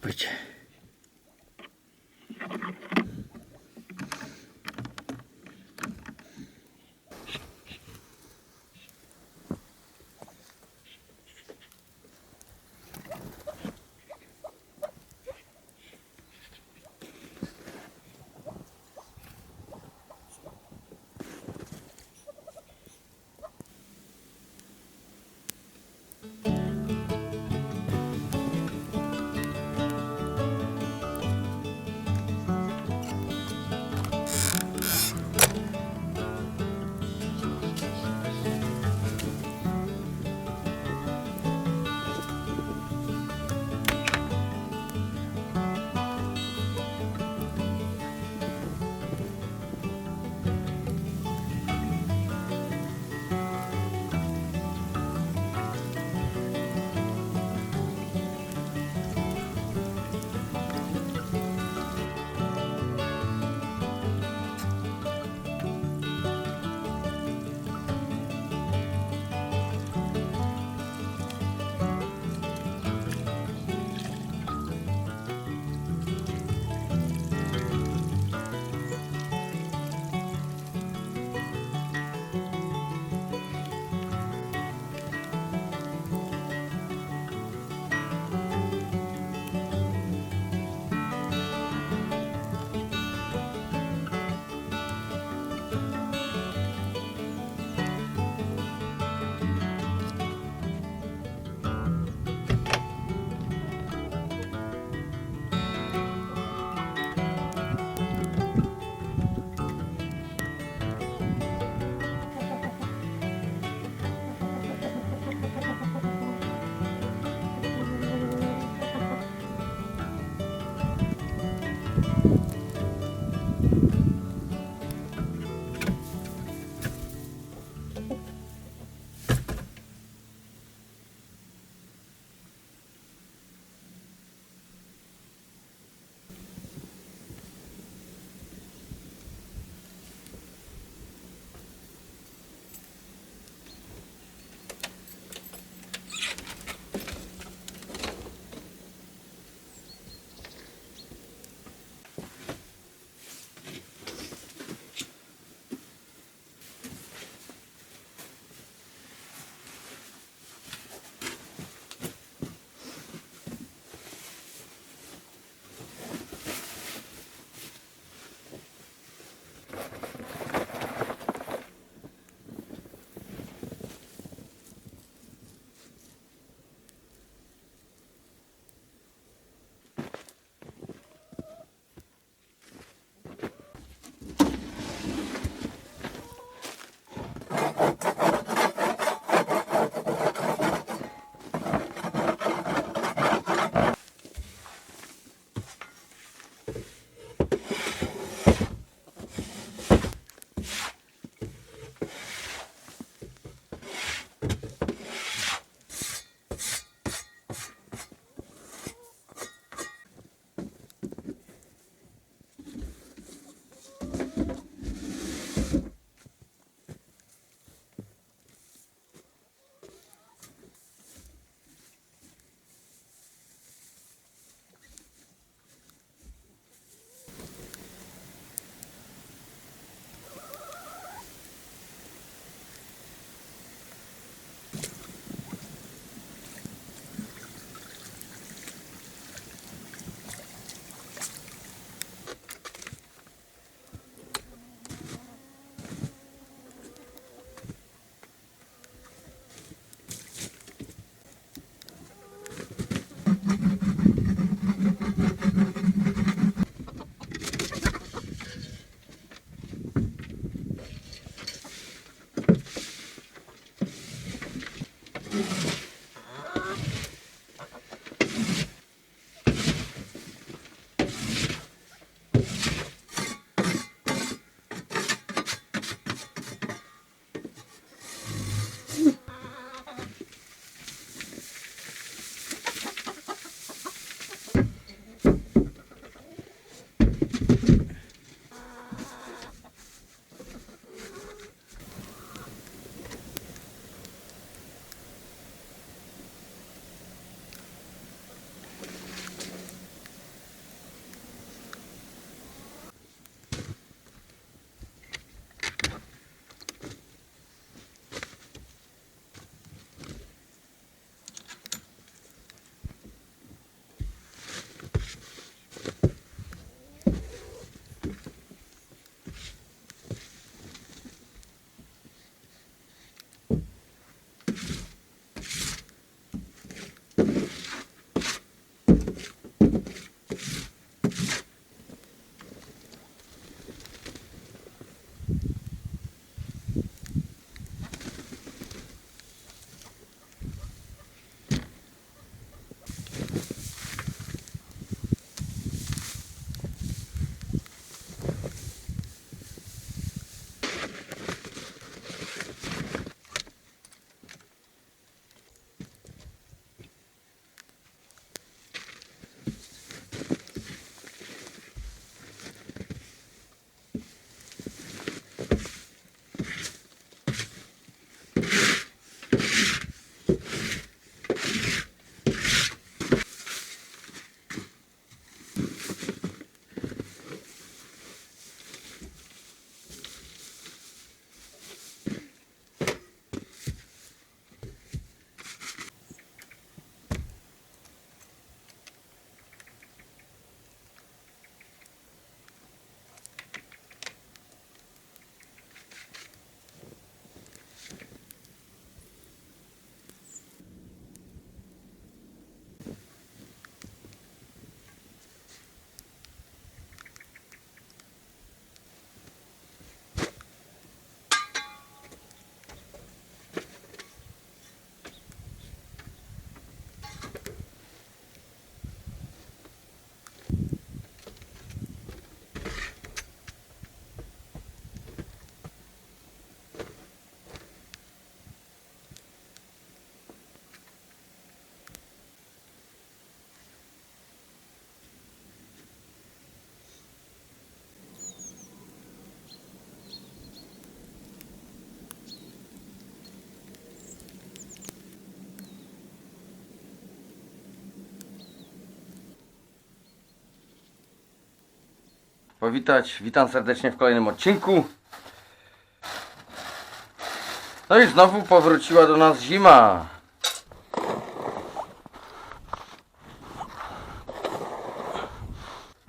tak powitać. Witam serdecznie w kolejnym odcinku. No i znowu powróciła do nas zima.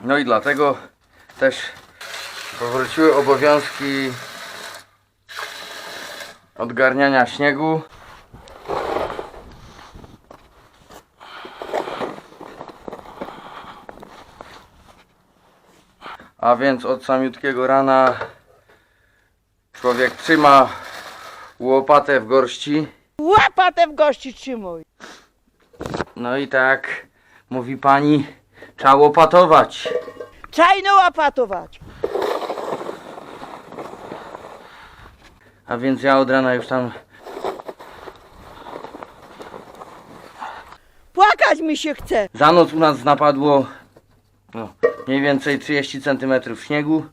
No i dlatego też powróciły obowiązki odgarniania śniegu. A więc od samiutkiego rana człowiek trzyma łopatę w gorści. Łapatę w gości trzymuj. No i tak mówi pani, trzeba łopatować. Czajno łapatować. A więc ja od rana już tam Płakać mi się chce. za noc u nas napadło no, mniej więcej 30 cm śniegu.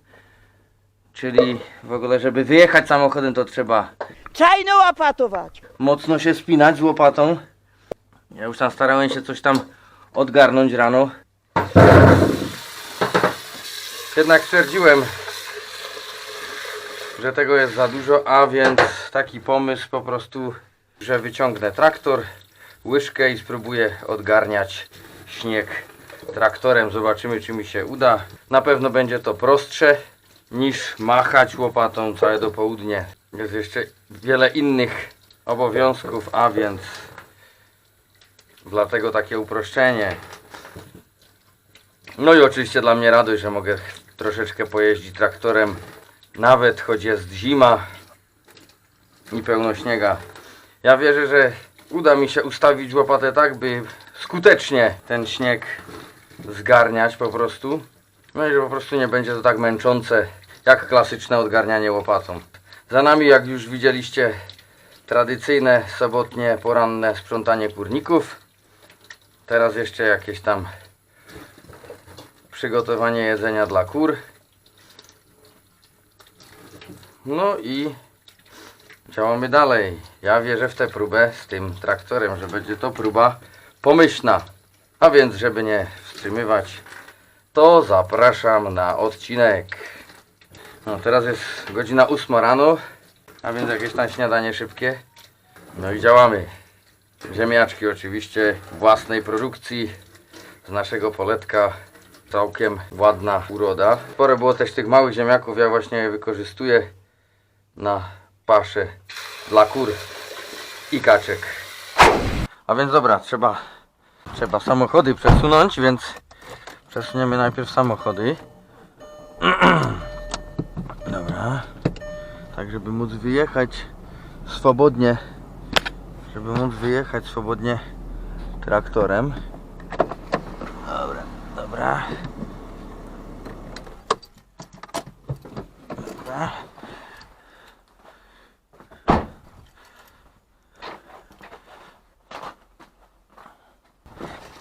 Czyli w ogóle, żeby wyjechać samochodem, to trzeba Czajno łapatować. mocno się spinać z łopatą. Ja już tam starałem się coś tam odgarnąć rano. Jednak stwierdziłem, że tego jest za dużo, a więc taki pomysł po prostu, że wyciągnę traktor, łyżkę i spróbuję odgarniać śnieg traktorem. Zobaczymy, czy mi się uda. Na pewno będzie to prostsze niż machać łopatą całe do południe. Jest jeszcze wiele innych obowiązków, a więc dlatego takie uproszczenie. No i oczywiście dla mnie radość, że mogę troszeczkę pojeździć traktorem, nawet choć jest zima i pełno śniega. Ja wierzę, że uda mi się ustawić łopatę tak, by skutecznie ten śnieg zgarniać po prostu. No i po prostu nie będzie to tak męczące jak klasyczne odgarnianie łopatą. Za nami, jak już widzieliście, tradycyjne sobotnie poranne sprzątanie kurników. Teraz jeszcze jakieś tam przygotowanie jedzenia dla kur. No i działamy dalej. Ja wierzę w tę próbę z tym traktorem, że będzie to próba pomyślna. A więc, żeby nie to zapraszam na odcinek. No, teraz jest godzina 8 rano, a więc jakieś tam śniadanie szybkie. No i działamy. Ziemniaczki oczywiście własnej produkcji z naszego poletka. Całkiem ładna uroda. Sporo było też tych małych ziemniaków, ja właśnie je wykorzystuję na paszę dla kur i kaczek. A więc dobra, trzeba, trzeba samochody przesunąć, więc przesuniemy najpierw samochody. Dobra. Tak, żeby móc wyjechać swobodnie, żeby móc wyjechać swobodnie traktorem. Dobra, dobra.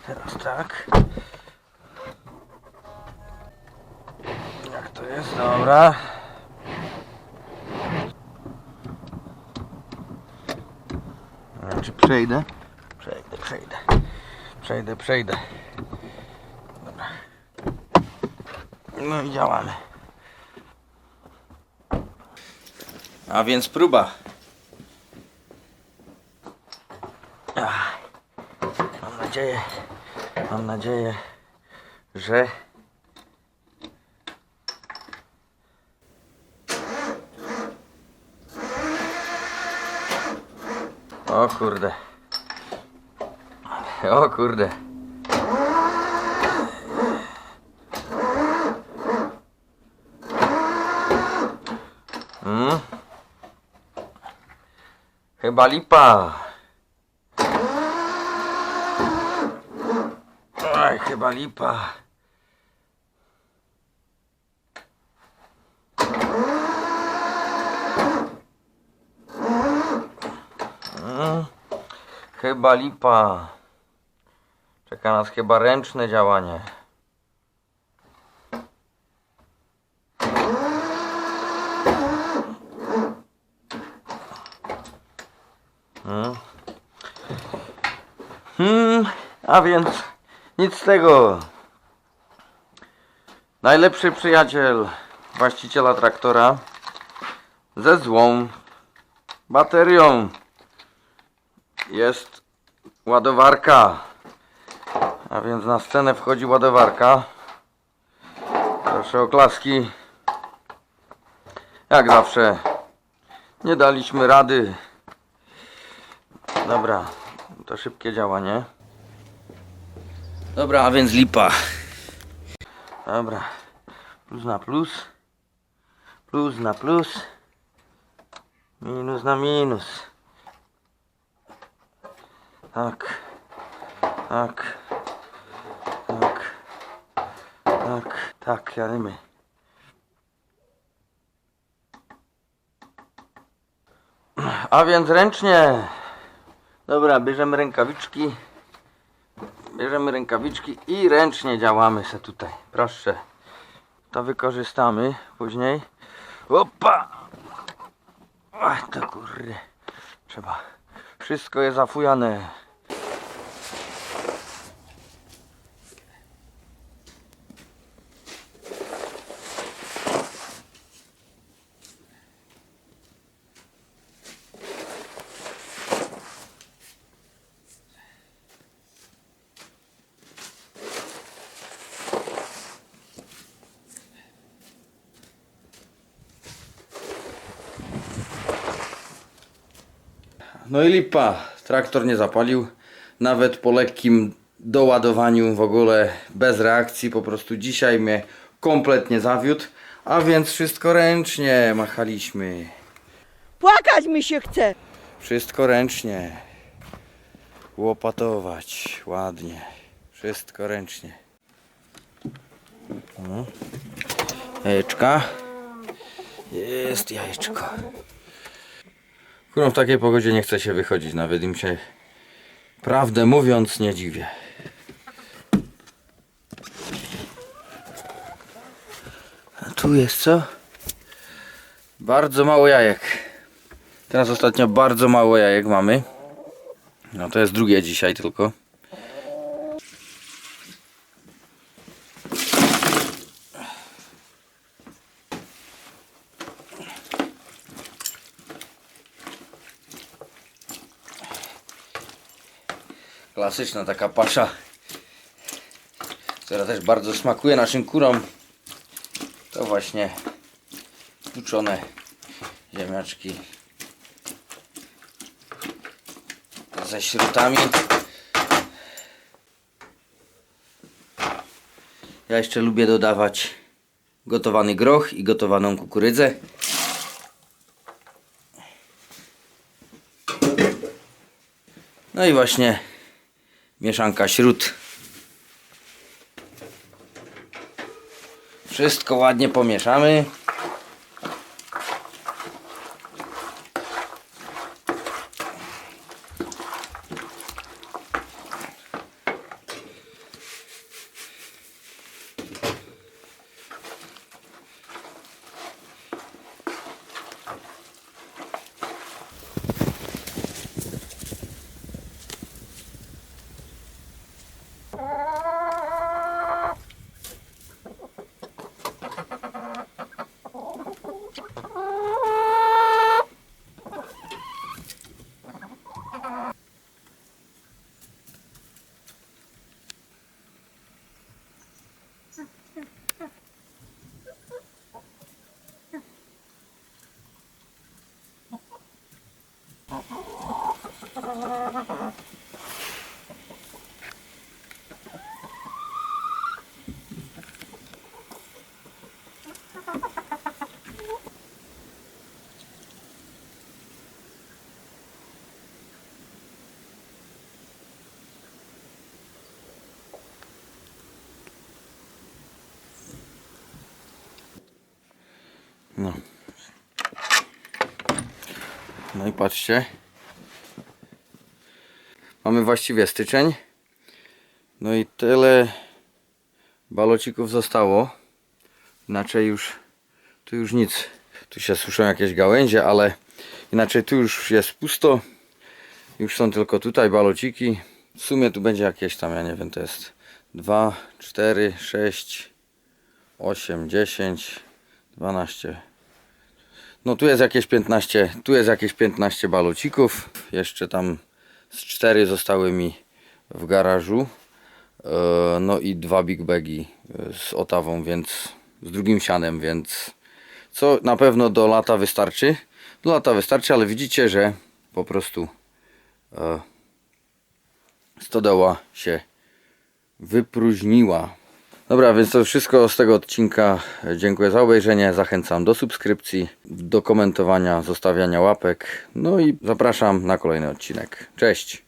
Teraz tak. Jest? Dobra. Czy przejdę? Przejdę, przejdę. Przejdę, przejdę. Dobra. No i działamy. A więc próba. Ach. Mam nadzieję, mam nadzieję, że O kurde. O kurde. Mm. Chyba lipa. Aj, chyba lipa. Chyba lipa. Czeka nas chyba ręczne działanie. Hmm. Hmm, a więc nic z tego. Najlepszy przyjaciel właściciela traktora ze złą baterią jest ładowarka. A więc na scenę wchodzi ładowarka. Proszę o klaski. Jak zawsze nie daliśmy rady. Dobra, to szybkie działanie. Dobra, a więc lipa. Dobra. Plus na plus. Plus na plus. Minus na minus. Tak. Tak. Tak. Tak. Tak, jadymy. A więc ręcznie. Dobra, bierzemy rękawiczki. Bierzemy rękawiczki i ręcznie działamy se tutaj. Proszę. To wykorzystamy później. Opa! Ach, to kurde. Trzeba. Wszystko jest zafujane. No i lipa. Traktor nie zapalił. Nawet po lekkim doładowaniu w ogóle bez reakcji. Po prostu dzisiaj mnie kompletnie zawiódł. A więc wszystko ręcznie machaliśmy. Płakać mi się chce. Wszystko ręcznie. Łopatować ładnie. Wszystko ręcznie. No. Jajeczka. Jest jajeczko. Kurą w takiej pogodzie nie chce się wychodzić, nawet im się prawdę mówiąc nie dziwię. A tu jest co? Bardzo mało jajek. Teraz ostatnio bardzo mało jajek mamy. No to jest drugie dzisiaj tylko. Klasyczna taka pasza, która też bardzo smakuje naszym kurom. To właśnie tuczone ziemniaczki ze śrutami. Ja jeszcze lubię dodawać gotowany groch i gotowaną kukurydzę. No i właśnie mieszanka śród. Wszystko ładnie pomieszamy. No. No i patrzcie. Mamy właściwie styczeń. No i tyle balocików zostało. Inaczej już tu już nic. Tu się suszą jakieś gałęzie, ale inaczej tu już jest pusto. Już są tylko tutaj balociki. W sumie tu będzie jakieś tam, ja nie wiem, to jest 2, 4, 6, 8, 10, 12. No tu jest jakieś 15, tu jest jakieś 15 balocików. Jeszcze tam z 4 zostały mi w garażu. E, No i dwa big bagi e, z otawą, więc z drugim sianem, więc co na pewno do lata wystarczy. Do lata wystarczy, ale widzicie, że po prostu e, stodoła się wypróżniła. Dobra, więc to wszystko z tego odcinka. Dziękuję za obejrzenie. Zachęcam do subskrypcji, do komentowania, zostawiania łapek. No i zapraszam na kolejny odcinek. Cześć!